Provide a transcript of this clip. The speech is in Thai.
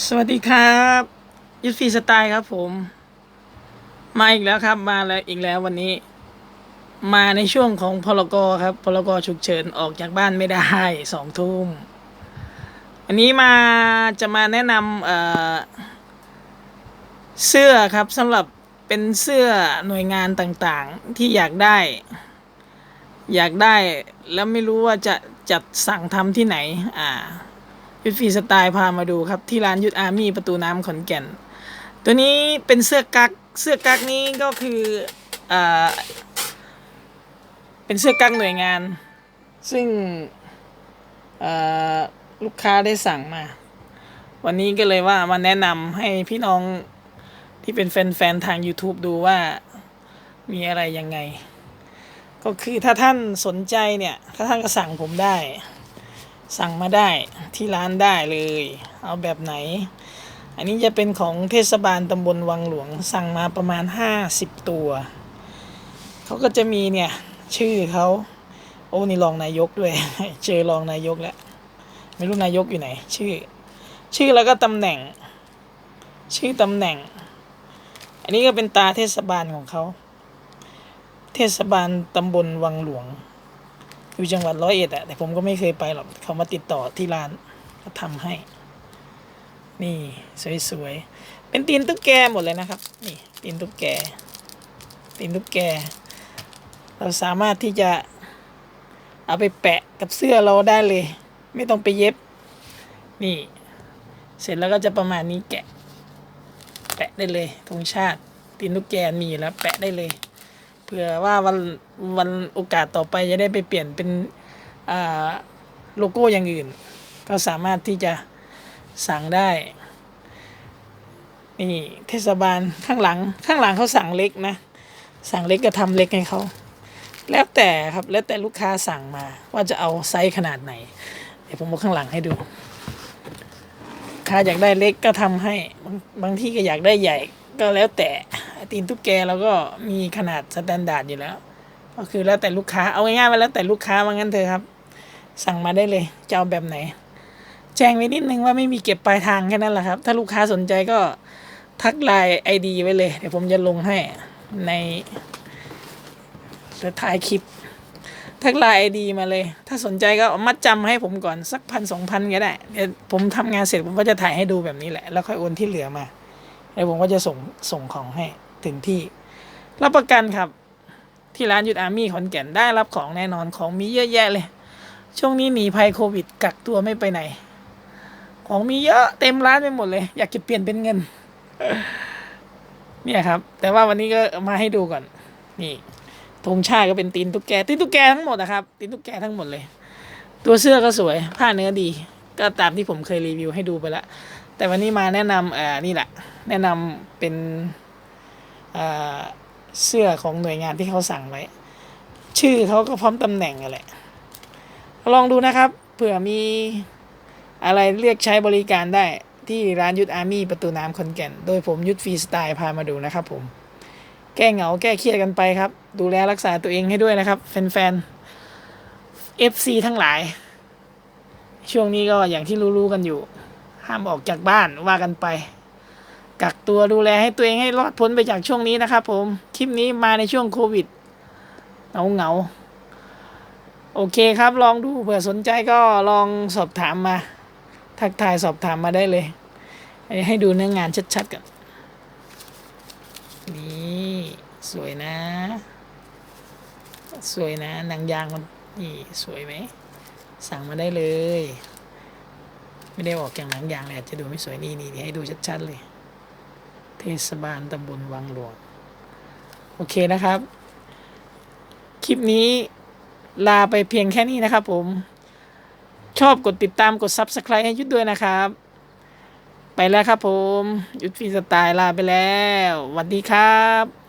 สวัสดีครับยุทธฟรีสไตล์ครับผม มาอีกแล้วครับ มาแล้วอีกแล้ววันนี้ มาในช่วงของพลกรครับพลกรฉุกเฉินออกจากบ้านไม่ได้สองทุ่มวันนี้มาจะมาแนะนำเเสื้อครับสำหรับเป็นเสื้อหน่วยงานต่างๆ ที่อยากได้ อยากได้แล้วไม่รู้ว่าจะจัดสั่งทำที่ไหน อ่า ยุทธฟรีสไตล์พามาดูครับ ที่ร้านยุทธอาร์มี่ประตูน้ำขอนแก่น ตัวนี้เป็นเสื้อกั๊กเสื้อกั๊กนี้ก็คืออ่าเป็นเสื้อกั๊กหน่วยงาน ซึ่งลูกค้าได้สั่งมา วันนี้ก็เลยว่ามาแนะนำให้พี่น้องที่เป็นแฟนๆทาง YouTube ดูว่ามีอะไรยังไง ก็คือถ้าท่านสนใจเนี่ย ถ้าท่านก็สั่งผมได้ สั่งมาได้ที่ร้านได้เลย เอาแบบไหน อันนี้จะเป็นของเทศบาลตำบลวังหลวงสั่งมาประมาณ 50 ตัว เขาก็จะมีเนี่ย ชื่อเขาโอ้นี่รองนายกด้วย เจอรองนายกแล้ว ไม่รู้นายกอยู่ไหน ชื่อ ชื่อแล้วก็ตำแหน่ง ชื่อตำแหน่ง อันนี้ก็เป็นตาเทศบาลของเขา เทศบาลตำบลวังหลวง อยู่จังหวัดร้อยเอ็ดอะแต่ผมก็ไม่เคยไปหรอกเขามาติดต่อที่ร้านก็ทำให้ นี่สวยๆเป็นตีนตุ๊กแกหมดเลยนะครับ นี่ตีนตุ๊กแกตีนตุ๊กแก เราสามารถที่จะเอาไปแปะกับเสื้อเราได้เลย ไม่ต้องไปเย็บ นี่ เสร็จแล้วก็จะประมาณนี้แกะ แปะได้เลยธงชาติตีนตุ๊กแกมีแล้วแปะได้เลย ผื่อว่าวันวันโอกาสต่อไปจะได้ไปเปลี่ยนเป็นโลโก้อย่างอื่น ก็สามารถที่จะสั่งได้นี่เทศบาลข้างหลังข้างหลังเขาสั่งเล็กนะ สั่งเล็กก็ทำเล็กให้เขาแล้วแต่ครับแล้วแต่ลูกค้าสั่งมาว่าจะเอาไซส์ขนาดไหน เดี๋ยวผมเอาข้างหลังให้ดูค้าอยากได้เล็กก็ทำให้บางบางที่ก็อยากได้ใหญ่ก็แล้วแต่ ตีนตุ๊กแกเราก็มีขนาดสแตนดาร์ดอยู่แล้ว ก็คือแล้วแต่ลูกค้าเอาง่ายๆว่าแล้วแต่ลูกค้าว่างั้นเถอะครับ สั่งมาได้เลยจะเอาแบบไหน แจ้งไว้นิดนึงว่าไม่มีเก็บปลายทางแค่นั้นแหละครับ ถ้าลูกค้าสนใจก็ทักไลน์ไอดีไว้เลย เดี๋ยวผมจะลงให้ในท้ายคลิป ทักไลน์ไอดีมาเลย ถ้าสนใจก็เอามัดจำให้ผมก่อนสักพันสองพันก็ได้เดี๋ยวผมทำงานเสร็จผมก็จะถ่ายให้ดูแบบนี้แหละ แล้วค่อยโอนที่เหลือมาแล้วผมก็จะส่งส่งของให้ ถึงที่ รับประกันครับ ที่ร้านยุทธอาร์มี่ขอนแก่นได้รับของแน่นอนของมีเยอะแยะเลย ช่วงนี้หนีภัยโควิด กักตัวไม่ไปไหน ของมีเยอะเต็มร้านไปหมดเลย อยากจะเปลี่ยนเป็นเงิน เนี่ยครับ แต่ว่าวันนี้ก็มาให้ดูก่อน นี่ธงชาติก็เป็นตีนตุ๊กแกตีนตุ๊กแกทั้งหมดนะครับตีนตุ๊กแกทั้งหมดเลย ตัวเสื้อก็สวย ผ้าเนื้อดี ก็ตามที่ผมเคยรีวิวให้ดูไปแล้วแต่วันนี้มาแนะนำเอ่อนี่แหละ แนะนำเป็น เสื้อของหน่วยงานที่เขาสั่งไว้ ชื่อเขาก็พร้อมตำแหน่งกันแหละลองดูนะครับ เผื่อมีอะไรเรียกใช้บริการได้ที่ร้านยุทธอาร์มี่ประตูน้ำขอนแก่น โดยผมยุทธฟรีสไตล์พามาดูนะครับผม แก้เหงาแก้เครียดกันไปครับ ดูแลรักษาตัวเองให้ด้วยนะครับ แฟนๆ FC ทั้งหลาย ช่วงนี้ก็อย่างที่รู้ๆกันอยู่ ห้ามออกจากบ้านว่ากันไป กักตัวดูแลให้ตัวเองให้รอดพ้นไปจากช่วงนี้นะครับผม คลิปนี้มาในช่วงโควิดเงาเงาโอเคครับลองดูเผื่อสนใจก็ลองสอบถามมา ทักทายสอบถามมาได้เลย ให้ดูเนื้องานชัดๆกันนี่สวยนะ สวยนะหนังยางมันนี่สวยไหม สั่งมาได้เลย ไม่ได้ออกจากหนังยางเลยอาจจะดูไม่สวยนี่นี่ให้ดูชัดๆเลย เทศบาลตำบลวังหลวง โอเคนะครับ คลิปนี้ลาไปเพียงแค่นี้นะครับผม ชอบกดติดตามกด Subscribe ให้ยุดด้วยนะครับ ไปแล้วครับผม ยุดฟีสไตล์ลาไปแล้วสวัสดีครับ